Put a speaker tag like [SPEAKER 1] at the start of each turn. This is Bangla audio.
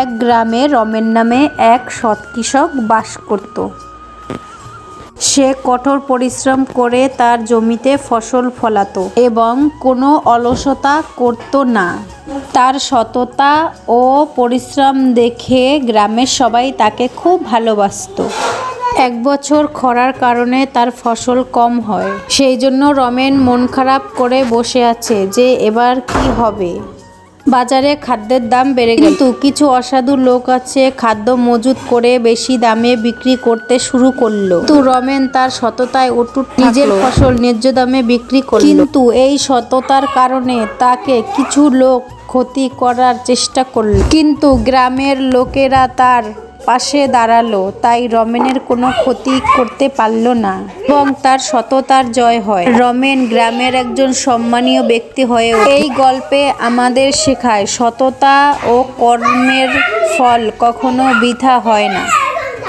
[SPEAKER 1] এক গ্রামে রমেন নামে এক সৎ কৃষক বাস করত। সে কঠোর পরিশ্রম করে তার জমিতে ফসল ফলাতো এবং কোনো অলসতা করত না। তার সততা ও পরিশ্রম দেখে গ্রামের সবাই তাকে খুব ভালোবাসতো। এক বছর খরার কারণে তার ফসল কম হয়। সেই জন্য রমেন মন খারাপ করে বসে আছে যে এবার কি হবে। বাজারে খাদ্যের দাম বেড়ে কিন্তু কিছু অসাধু লোক আছে, খাদ্য মজুত করে বেশি দামে বিক্রি করতে শুরু করল। কিন্তু রমেন তার সততায় অটুট নিজের ফসল ন্যায্য দামে বিক্রি করল। কিন্তু এই সততার কারণে তাকে কিছু লোক ক্ষতি করার চেষ্টা করল। কিন্তু গ্রামের লোকেরা তার পাশে দাঁড়াল, তাই রমেনের কোনো ক্ষতি করতে পারল না এবং তার সততার জয় হয়। রমেন গ্রামের একজন সম্মানীয় ব্যক্তি হয়ে এই গল্পে আমাদের শেখায়, সততা ও কর্মের ফল কখনো বৃথা হয় না।